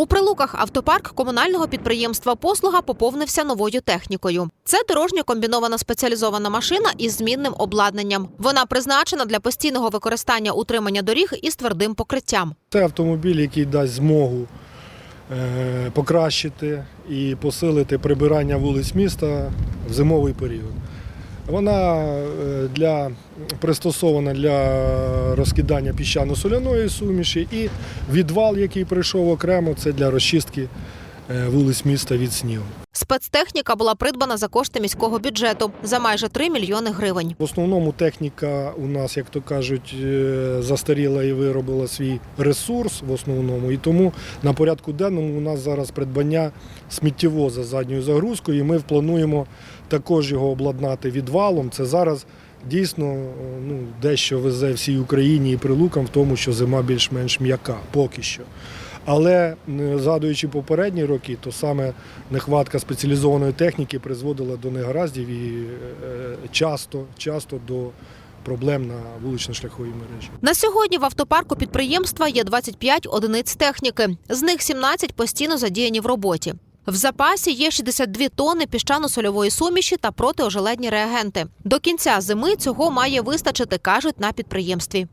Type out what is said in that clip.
У прилуках автопарк комунального підприємства Послуга поповнився новою технікою. Це дорожньо комбінована спеціалізована машина із змінним обладнанням. Вона призначена для постійного використання утримання доріг із твердим покриттям. Це автомобіль, який дасть змогу е, покращити і посилити прибирання вулиць міста в зимовий період. Вона е, для, пристосована для розкидання піщано-соляної суміші і відвал, який прийшов окремо, це для розчистки вулиць міста від снігу. Спецтехніка була придбана за кошти міського бюджету за майже 3 мільйони гривень. В основному техніка у нас, як то кажуть, е, застаріла і виробила свій ресурс в основному. І тому на порядку денному у нас зараз придбання сміттєвоза з задньою загрузкою. І ми плануємо також його обладнати відвалом. Це зараз дійсно е, ну, дещо везе всій Україні і прилукам в тому, що зима більш-менш м'яка поки що. Але е, згадуючи попередні роки, то саме нехватка спеціалізованої техніки призводила до негараздів і е, часто, часто до проблем на вулично-шляховій мережі. На сьогодні в автопарку підприємства є 25 одиниць техніки. З них 17 постійно задіяні в роботі. В запасі є 62 тонни піщано-сольової суміші та протиожеледні реагенти. До кінця зими цього має вистачити, кажуть на підприємстві.